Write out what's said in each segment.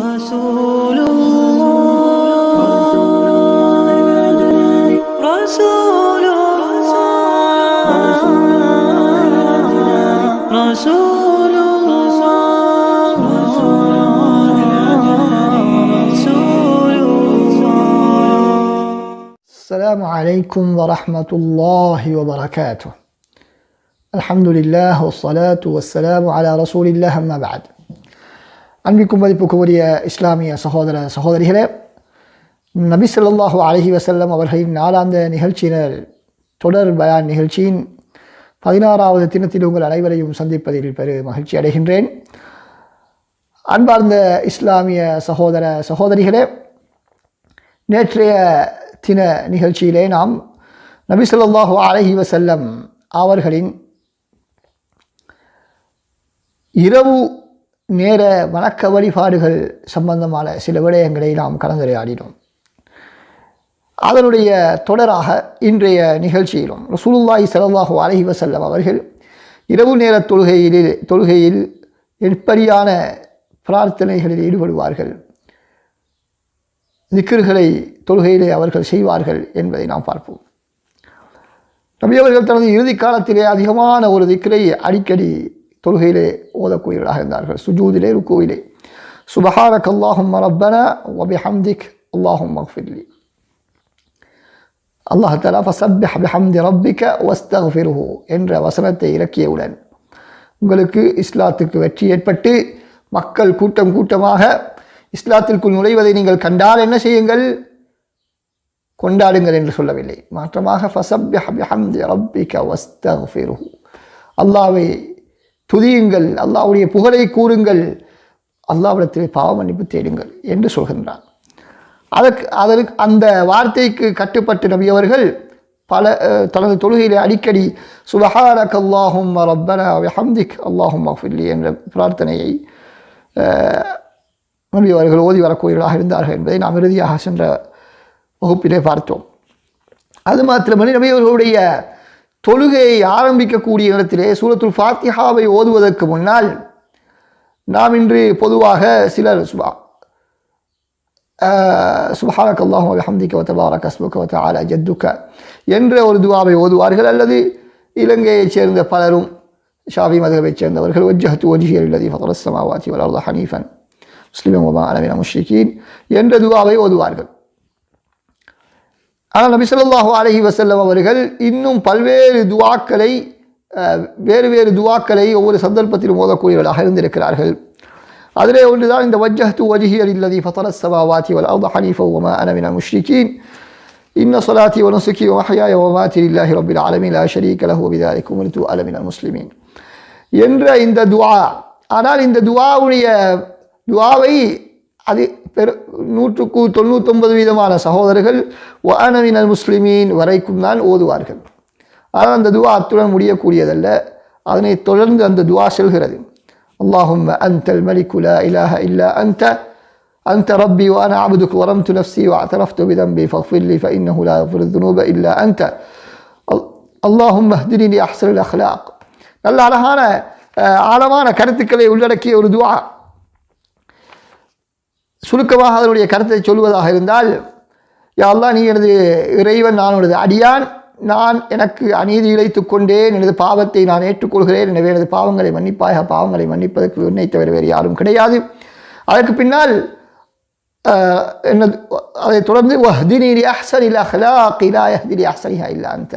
رسول الله رسول الله رسول الله السلام عليكم ورحمة الله وبركاته. الحمد لله والصلاة والسلام على رسول الله أما بعد. அன்பிக்கும் மதிப்புக்கும் உரிய இஸ்லாமிய சகோதர சகோதரிகளே நபி சொல்லாஹு அலஹி வசல்லம் அவர்களின் நாளாந்த நிகழ்ச்சியினர் தொடர் பயான் நிகழ்ச்சியின் பதினாறாவது தினத்தில் உங்கள் அனைவரையும் சந்திப்பதில் பெரு மகிழ்ச்சி அடைகின்றேன். அன்பார்ந்த இஸ்லாமிய சகோதர சகோதரிகளே நேற்றைய தின நிகழ்ச்சியிலே நாம் நபி சொல்லாஹு அலஹி வசல்லம் அவர்களின் இரவு நேர வணக்க வழிபாடுகள் சம்பந்தமான சில விடயங்களை நாம் கலந்துரையாடினோம். அதனுடைய தொடராக இன்றைய நிகழ்ச்சியிலும் ரசூலுல்லாஹி செலவாக அலைஹி வசல்லம் அவர்கள் இரவு நேர தொழுகையில் தொழுகையில் எப்படியான பிரார்த்தனைகளில் ஈடுபடுவார்கள் திக்ருகளை தொழுகையிலே அவர்கள் செய்வார்கள் என்பதை நாம் பார்ப்போம். நபி அவர்கள் தனது இறுதி காலத்திலே அதிகமான ஒரு திக்கரை அடிக்கடி தொழுகையிலே ஓதக்கூடியவர்களாக இருந்தார்கள் சுஜூதிலே ருக்குவிலே சுபஹானக் அல்லாஹும் ரப்பனா வபிஹம்திக் அல்லாஹும் மஃபிர்லி அல்லாஹ் தலா ஃபசப்பிஹ் பிஹம்தி ரப்பிக வஸ்தஃபிருஹு என்ற வசனத்தை இறக்கியவுடன் உங்களுக்கு இஸ்லாத்துக்கு வெற்றி ஏற்பட்டு மக்கள் கூட்டம் கூட்டமாக இஸ்லாத்திற்குள் நுழைவதை நீங்கள் கண்டால் என்ன செய்யுங்கள் கொண்டாடுங்கள் என்று சொல்லவில்லை மாற்றமாக ஃபசப்பிஹ் பிஹம்தி ரப்பிக வஸ்தஃபிருஹு அல்லாவை துதியுங்கள் அல்லாவுடைய புகழை கூறுங்கள். அல்லாவிடத்தில் பாவ மன்னிப்பு தேடுங்கள் என்று சொல்கின்றான். அதற்கு அதற்கு அந்த வார்த்தைக்கு கட்டுப்பட்டு நபியவர்கள் பல தனது தொழுகையிலே அடிக்கடி சுபஹாரக் அல்லாஹும் ரப்பனா ஹம்திக் அல்லாஹும் மஃபில்லி என்ற பிரார்த்தனையை அஹ், அவர்கள் ஓதி வரக்கூடியவர்களாக இருந்தார்கள் என்பதை நாம் இறுதியாக சென்ற வகுப்பிலே பார்த்தோம். அது மாத்திரமல்ல நபி அவர்களுடைய தொழுகையை ஆரம்பிக்கக்கூடிய இடத்திலே சூரத்துல் ஃபாத்திஹாவை ஓதுவதற்கு முன்னால் நாம் இன்று பொதுவாக சிலர் சுபா சுபஹானக் அல்லாஹும் அல்ஹம்திக வ தபாரக் அஸ்முக வ என்ற ஒரு துவாவை ஓதுவார்கள். அல்லது இலங்கையைச் சேர்ந்த பலரும் ஷாஃபி மதகவைச் சேர்ந்தவர்கள் ஒஜ்ஜஹத்து வஜ்ஹிய அல்லதி ஃபதர ஸமாவாதி ஹனீஃபன் முஸ்லிம் வமா அன முஷ்ரிகீன் என்ற துவாவை ஓதுவார்கள். ஆனால் நபி ஸல்லல்லாஹு அலஹி வசல்லம் அவர்கள் இன்னும் பல்வேறு துவாக்களை வேறு வேறு துவாக்களை ஒவ்வொரு சந்தர்ப்பத்திலும் ஓதக்கூடியவர்களாக இருந்திருக்கிறார்கள். அதிலே ஒன்றுதான் இந்த வஜ்ஜஹத்து வஜ்ஹியல் அல்லதி ஃபதர ஸமாவாதி வல் அர்த ஹனீஃபா உமா அன முஷ்ரிகீன். இன்ன சொலாத்தி வ நுஸுகி வ மஹ்யாய வ மமாத்தி லில்லாஹி ரப்பில் ஆலமீன். லா ஷரீக லஹு முஸ்லிமீன். என்ற இந்த துவா ஆனால் இந்த துவாவுடைய துவாவை அது பெரு நூற்றுக்கு தொண்ணூத்தொன்பது வீதமான சகோதரர்கள் வானவினல் முஸ்லிமீன் வரைக்கும் தான் ஓதுவார்கள் ஆனால் அந்த துவா அத்துடன் முடியக்கூடியதல்ல அதனை தொடர்ந்து அந்த துவா செல்கிறது اللهم أنت الملك لا إله إلا أنت أنت ربي وأنا عبدك ورمت نفسي واعترفت بذنبي فاغفر لي فإنه لا يغفر الذنوب إلا أنت ال- اللهم اهدني لأحسن الأخلاق நல்ல அழகான அஹ், ஆழமான கருத்துக்களை உள்ளடக்கிய ஒரு துவா சுருக்கமாக அதனுடைய கருத்தை சொல்வதாக இருந்தால் யாரெல்லாம் நீ எனது இறைவன் நான் உனது அடியான் நான் எனக்கு அநீதி இழைத்து கொண்டேன் எனது பாவத்தை நான் ஏற்றுக்கொள்கிறேன் எனவே எனது பாவங்களை மன்னிப்பாக பாவங்களை மன்னிப்பதற்கு உன்னை தவிர வேறு யாரும் கிடையாது. அதற்கு பின்னால் என்னது அதை அதைத் தொடர்ந்து வஹ்தினி லி இல்லா ஹலா கிலா யஹ்தி லி அஹ்சனிஹா இல்லா அந்த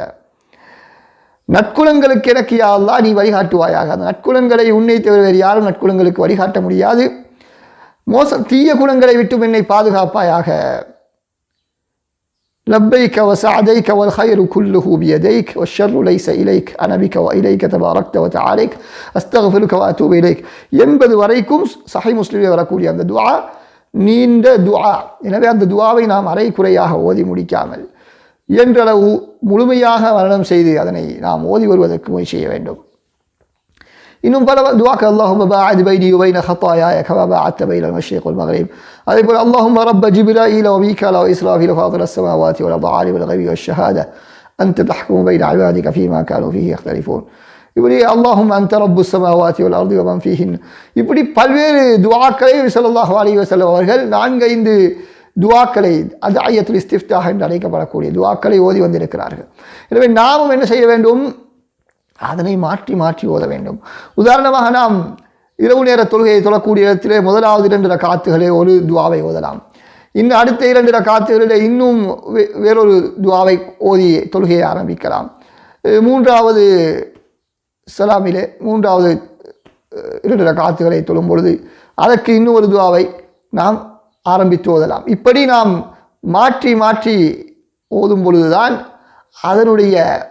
நற்குலங்களுக்கு எனக்கு யா நீ வழிகாட்டுவாயாக. அந்த நற்குலங்களை உன்னை தவிர வேறு யாரும் நற்குலங்களுக்கு வழிகாட்ட முடியாது. மோச தீய குணங்களை விட்டும் என்னை பாதுகாப்பாயாக لبيك وسعديك والخير كله بيديك والشر ليس إليك أنا بك وإليك تباركت وتعاليك أستغفرك وأتوب إليك என்பது வரைக்கும் சஹி முஸ்லிமில் வரக்கூடிய அந்த துஆ நீண்ட துஆ எனவே அந்த துஆவை நாம் அரை குறையாக ஓதி முடிக்காமல் இயன்றளவு முழுமையாக மரணம் செய்து அதனை நாம் ஓதி வருவதற்கு முயற்சி செய்ய வேண்டும் இன்னும் பல துவாக்கள் اللهم باعد بيني وبين خطاياي كما باعدت بين المشرق والمغرب அதே போல اللهم رب جبرائيل وميكال وإسرافيل فاطر السماوات والأرض عالم الغيب والشهادة أنت تحكم بين عبادك فيما كانوا فيه يختلفون இப்படி அல்லாஹும் அந்த ரப்பு சமாவாத்தி வல் அர்தி வமன் ஃபீஹின் இப்படி பல்வேறு துவாக்களை ஸல்லல்லாஹு அலைஹி வஸல்லம் அவர்கள் நான்கைந்து துவாக்களை அது ஐயத்துல் இஸ்திஃப்தாக என்று அழைக்கப்படக்கூடிய துவாக்களை ஓதி வந்திருக்கிறார்கள் எனவே நாமும் என்ன செய்ய வேண்டும் அதனை மாற்றி மாற்றி ஓத வேண்டும். உதாரணமாக நாம் இரவு நேர தொழுகையை தொழக்கூடிய இடத்திலே முதலாவது இரண்டு ரக்காத்துகளே ஒரு துவாவை ஓதலாம். இன்னும் அடுத்த இரண்டு ரக்காத்துகளிலே இன்னும் வே- வேறொரு துவாவை ஓதி தொழுகையை ஆரம்பிக்கலாம். மூன்றாவது சலாமிலே மூன்றாவது இரண்டு ரக்காத்துகளை தொழும் பொழுது அதற்கு இன்னும் ஒரு துவாவை நாம் ஆரம்பித்து ஓதலாம். இப்படி நாம் மாற்றி மாற்றி ஓதும் பொழுதுதான் அதனுடைய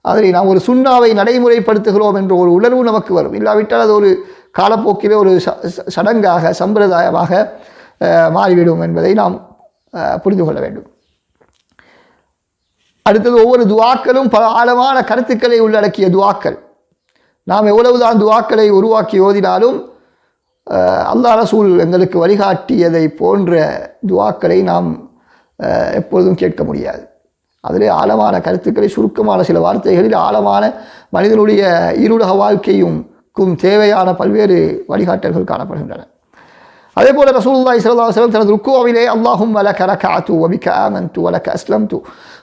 அதனை நாம் ஒரு சுண்ணாவை நடைமுறைப்படுத்துகிறோம் என்ற ஒரு உணர்வு நமக்கு வரும். இல்லாவிட்டால் அது ஒரு காலப்போக்கிலே ஒரு ச- சடங்காக சம்பிரதாயமாக மாறிவிடும் என்பதை நாம் புரிந்து கொள்ள வேண்டும். அடுத்தது ஒவ்வொரு துவாக்களும் பல ஆழமான கருத்துக்களை உள்ளடக்கிய துவாக்கள். நாம் எவ்வளவுதான் துவாக்களை உருவாக்கி ஓதினாலும் அல்லா ரசூல் எங்களுக்கு வழிகாட்டியதை போன்ற துவாக்களை நாம் எப்பொழுதும் கேட்க முடியாது. அதிலே ஆழமான கருத்துக்களை சுருக்கமான சில வார்த்தைகளில் ஆழமான மனிதனுடைய இருலக வாழ்க்கையும் தேவையான பல்வேறு வழிகாட்டல்கள் காணப்படுகின்றன. அதே போல ரசூல்லா இஸ்லாசலம் தனது ருக்கோவிலே அல்லாஹும் வலக்க ரகாத்து ஒபிக்க ஆமந்து வலக்க அஸ்லம் து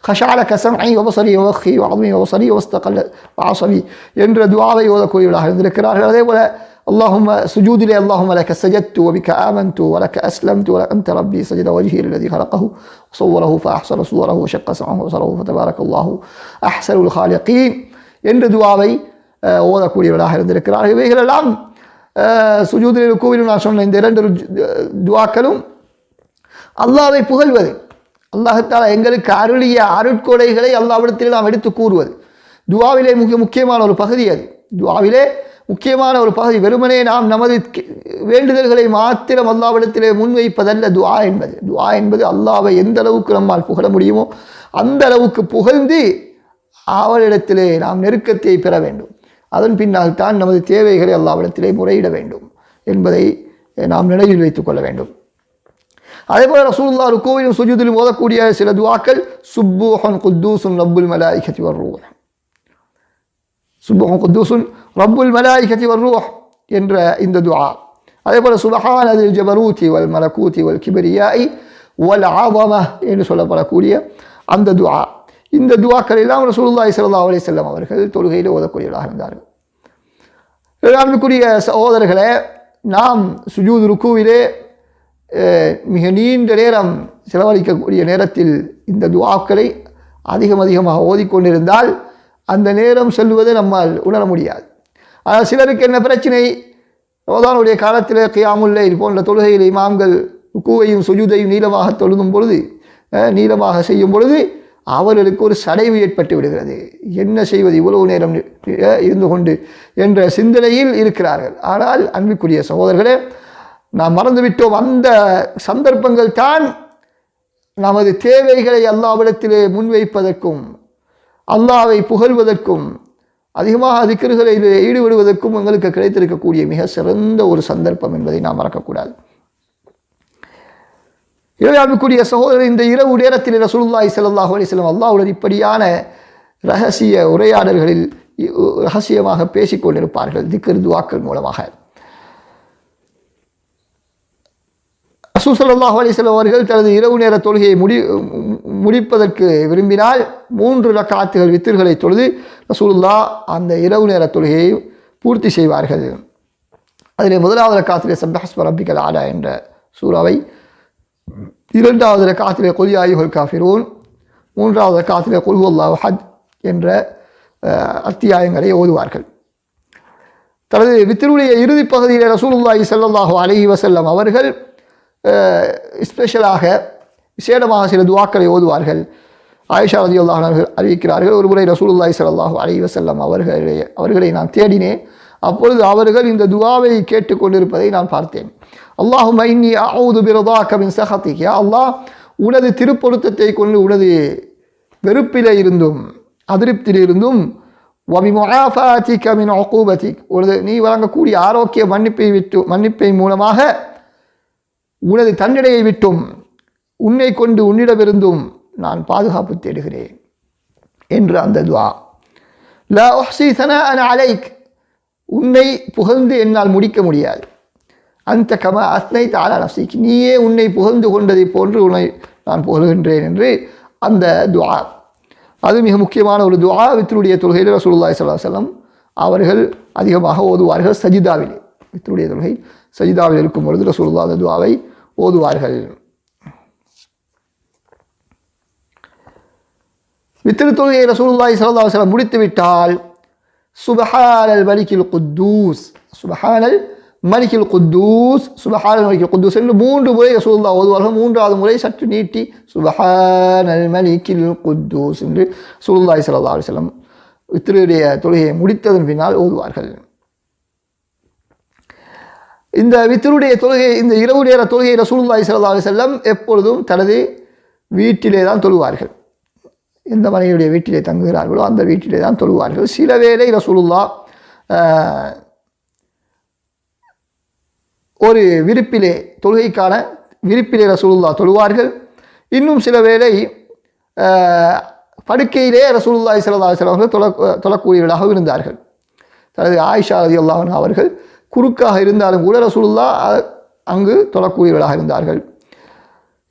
ஹஷால கசம் ஐ ஒபசரி ஒஹி வாமி ஒபசரி ஒஸ்தகல் வாசவி என்ற துவாவை ஓத ஓதக்கூடியவர்களாக இருந்திருக்கிறார்கள். அதே போல اللهم سجودي اللهم لك سجدت وبك آمنت ولك أسلمت وأنت ربي سجد وجهي للذي خلقه وصوره فأحسن صوره وشق سمعه وبصره فتبارك الله أحسن الخالقين என்ற துஆவை அஹ், ஓதக்கூடியவர்களாக இருந்திருக்கிறார்கள் இவைகளெல்லாம் அஹ், சுஜூதில் ருக்குவிலும் நான் சொன்ன இந்த இரண்டு ரு- துஆக்களும் அல்லாவை புகழ்வது அல்லாஹத்தால எங்களுக்கு அருளிய அருட்கொடைகளை அல்லாவிடத்தில் நாம் எடுத்து கூறுவது துவாவிலே மிக முக்கியமான ஒரு பகுதி அது துவாவிலே முக்கியமான ஒரு பகுதி. வெறுமனே நாம் நமது வேண்டுதல்களை மாத்திரம் அல்லாவிடத்திலே முன்வைப்பதல்ல துவா என்பது. துவா என்பது அல்லாவை எந்த அளவுக்கு நம்மால் புகழ முடியுமோ அந்த அளவுக்கு புகழ்ந்து அவரிடத்திலே நாம் நெருக்கத்தை பெற வேண்டும். அதன் பின்னால் தான் நமது தேவைகளை அல்லாவிடத்திலே முறையிட வேண்டும் என்பதை நாம் நினைவில் வைத்துக் கொள்ள வேண்டும். அதே போல ரசூலுல்லா ருக்கோவிலும் சுஜூதிலும் ஓதக்கூடிய சில துவாக்கள் சுப்பூஹன் குத்தூசும் ரப்புல் மலாயிகத்தி வர்ரூஹ். சுப்பூஹன் குத்தூசுன் ரப்புல் மலாயிகத்தி வர்ரூஹ் என்ற இந்த துஆ அதே போல சுபஹான் அதில் ஜபரூத்தி வல் மலக்கூத்தி வல் கிபரியாய் வல் ஆவம என்று சொல்லப்படக்கூடிய அந்த துஆ இந்த துவாக்கள் எல்லாம் ரசூலுல்லாஹி ஸல்லல்லாஹு அலைஹி வஸல்லம் அவர்கள் தொழுகையில் ஓதக்கூடியவர்களாக இருந்தார்கள் அன்புக்குரிய சகோதரர்களே நாம் சுஜூத் ருக்குவிலே அஹ், மிக நீண்ட நேரம் செலவழிக்கக்கூடிய நேரத்தில் இந்த துவாக்களை அதிகம் அதிகமாக ஓதிக்கொண்டிருந்தால் அந்த நேரம் செல்வதை நம்மால் உணர முடியாது. ஆனால் சிலருக்கு என்ன பிரச்சனை? ரோதானுடைய காலத்தில் கியாமுல்லை போன்ற தொழுகையில் இமாம்கள் ருக்குவையும் சுஜுதையும் நீளமாக தொழுதும் பொழுது நீளமாக செய்யும் பொழுது அவர்களுக்கு ஒரு சடைவு ஏற்பட்டு விடுகிறது. என்ன செய்வது? இவ்வளவு நேரம் இருந்து கொண்டு என்ற சிந்தனையில் இருக்கிறார்கள். ஆனால் அன்புக்குரிய சகோதரர்களே நாம் மறந்துவிட்டோம். அந்த சந்தர்ப்பங்கள் தான் நமது தேவைகளை அல்லாவிடத்திலே முன்வைப்பதற்கும் அல்லாவை புகழ்வதற்கும் அதிகமாக திக்கர்களில் ஈடுபடுவதற்கும் எங்களுக்கு கிடைத்திருக்கக்கூடிய மிக சிறந்த ஒரு சந்தர்ப்பம் என்பதை நாம் மறக்கக்கூடாது. இறையாமிக்குரிய சகோதரர் இந்த இரவு நேரத்தில் ரசூலுல்லாய் ஸல்லல்லாஹு அலைஹி வஸல்லம் அல்லாஹ்வுடன் இப்படியான ரகசிய உரையாடல்களில் இ- ரகசியமாக பேசிக்கொண்டிருப்பார்கள் திக்கர் துவாக்கள் மூலமாக. ரசூல் சல்லாஹ் அலிஸ்லம் அவர்கள் தனது இரவு நேர தொழுகையை முடி முடிப்பதற்கு விரும்பினால் மூன்று ரக்காத்துகள் வித்திர்களை தொழுது ரசூலுல்லா அந்த இரவு நேர தொழுகையை பூர்த்தி செய்வார்கள். அதில் முதலாவது ரக்காத்திலே சப்ஹஸ்ம ரப்பிக்கல் ஆடா என்ற சூறாவை இரண்டாவது ரக்காத்திலே கொலியாயுகள் காஃபிரூன் மூன்றாவது ரக்காத்திலே குல்ஹு ஹத் என்ற அத்தியாயங்களை ஓதுவார்கள். தனது வித்திருடைய இறுதி பகுதியில் ரசூலுல்லாஹி ஸல்லல்லாஹு அலஹி வசல்லம் அவர்கள் ஸ்பெஷலாக விசேடமாக சில துவாக்களை ஓதுவார்கள். ஆயிஷா ரதியுல்லாஹ் அவர்கள் அறிவிக்கிறார்கள் ஒரு முறை ரசூலுல்லாய் ஸல்லல்லாஹு அலைஹி வஸல்லம் அவர்களை அவர்களை நான் தேடினேன். அப்பொழுது அவர்கள் இந்த துவாவை கேட்டுக்கொண்டிருப்பதை நான் பார்த்தேன். அல்லாஹு ஐன்னி அவுது பிரதாக்க கவின் சஹத்திக். அல்லாஹ் உனது திருப்பொருத்தத்தை கொண்டு உனது வெறுப்பிலே இருந்தும் அதிருப்தியில் இருந்தும் மொஹாஃபாத்தி கமின் உகூபத்திக். உனது நீ வழங்கக்கூடிய ஆரோக்கிய மன்னிப்பை விட்டு மன்னிப்பை மூலமாக உனது தண்டனையை விட்டும் உன்னை கொண்டு உன்னிடமிருந்தும் நான் பாதுகாப்பு தேடுகிறேன் என்று அந்த துவா. ல உஹ்சி அன அலைக். உன்னை புகழ்ந்து என்னால் முடிக்க முடியாது. அந்த கம அஸ்னை தாலா நஃப்சிக். நீயே உன்னை புகழ்ந்து கொண்டதை போன்று உன்னை நான் புகழ்கின்றேன் என்று அந்த துவா. அது மிக முக்கியமான ஒரு துவா. வித்தருடைய தொழுகையில் ரசூலுல்லாய் ஸல்லல்லாஹு செல்லம் அவர்கள் அதிகமாக ஓதுவார்கள் சஜிதாவிலே. வித்தருடைய தொழுகை. சஜிதாவில் இருக்கும் பொழுது ரசூலுல்லாஹ் அந்த துவாவை ஓதுவார்கள். வித்திரு தொழுகையை ரசூலுல்லாஹி ஸல்லல்லாஹு அலைஹி வஸல்லம் முடித்து விட்டால் சுபஹானல் மலிக்கில் குத்தூஸ் சுபஹானல் மலிக்கில் குத்தூஸ் சுபஹானல் மலிக்கில் குத்தூஸ் என்று மூன்று முறை ரசூலுல்லாஹ் ஓதுவார்கள். மூன்றாவது முறை சற்று நீட்டி சுபஹானல் மலிக்கில் குத்தூஸ் என்று ரசூலுல்லாஹி ஸல்லல்லாஹு சிலம் வஸல்லம் வித்திருடைய தொழுகையை முடித்ததன் பின்னால் ஓதுவார்கள். இந்த வித்தருடைய தொழுகை இந்த இரவு நேர தொழுகை ரசூலுல்லாஹி ஸல்லல்லாஹு அலைஹி வஸல்லம் எப்பொழுதும் தனது வீட்டிலே தான் தொழுவார்கள். எந்த மனைவியுடைய வீட்டிலே தங்குகிறார்களோ அந்த வீட்டிலே தான் தொழுவார்கள். சில வேளை ரசூலுல்லா ஒரு விருப்பிலே தொழுகைக்கான விருப்பிலே ரசூலுல்லா தொழுவார்கள். இன்னும் சில வேளை படுக்கையிலே ரசூலுல்லாஹி ஸல்லல்லாஹு செல்வர்கள் வஸல்லம் அவர்கள் தொழ இருந்தார்கள். தனது ஆயிஷா ரதி அவர்கள் குறுக்காக இருந்தாலும் கூட ரசூலுல்லா அங்கு தொழக்கூடியவர்களாக இருந்தார்கள்.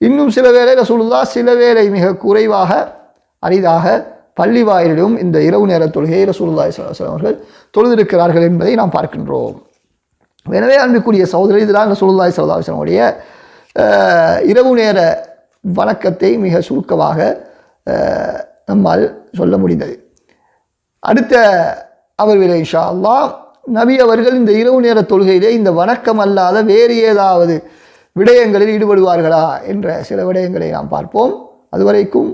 இன்னும் சில வேளை ரசூலுல்லா சில வேளை மிக குறைவாக அரிதாக பள்ளி வாயிலும் இந்த இரவு நேர தொழுகையை ரசூலுல்லாஹி ஸல்லல்லாஹு அவர்கள் தொழுதிருக்கிறார்கள் என்பதை நாம் பார்க்கின்றோம். எனவே அன்புக்குரிய சகோதரர் இதுதான் ரசூலுல்லாய் ஸல்லல்லாஹு உடைய இரவு நேர வணக்கத்தை மிக சுருக்கமாக நம்மால் சொல்ல முடிந்தது. அடுத்த அவர் இன்ஷா அல்லாஹ் நபி அவர்கள் இந்த இரவு நேர தொழுகையிலே இந்த வணக்கம் அல்லாத வேறு ஏதாவது விடயங்களில் ஈடுபடுவார்களா என்ற சில விடயங்களை நாம் பார்ப்போம். அதுவரைக்கும்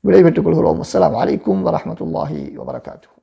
விடைபெற்றுக் கொள்கிறோம். அஸ்லாம் அலைக்கும் வரமத்துல்லாஹி வபரகாத்து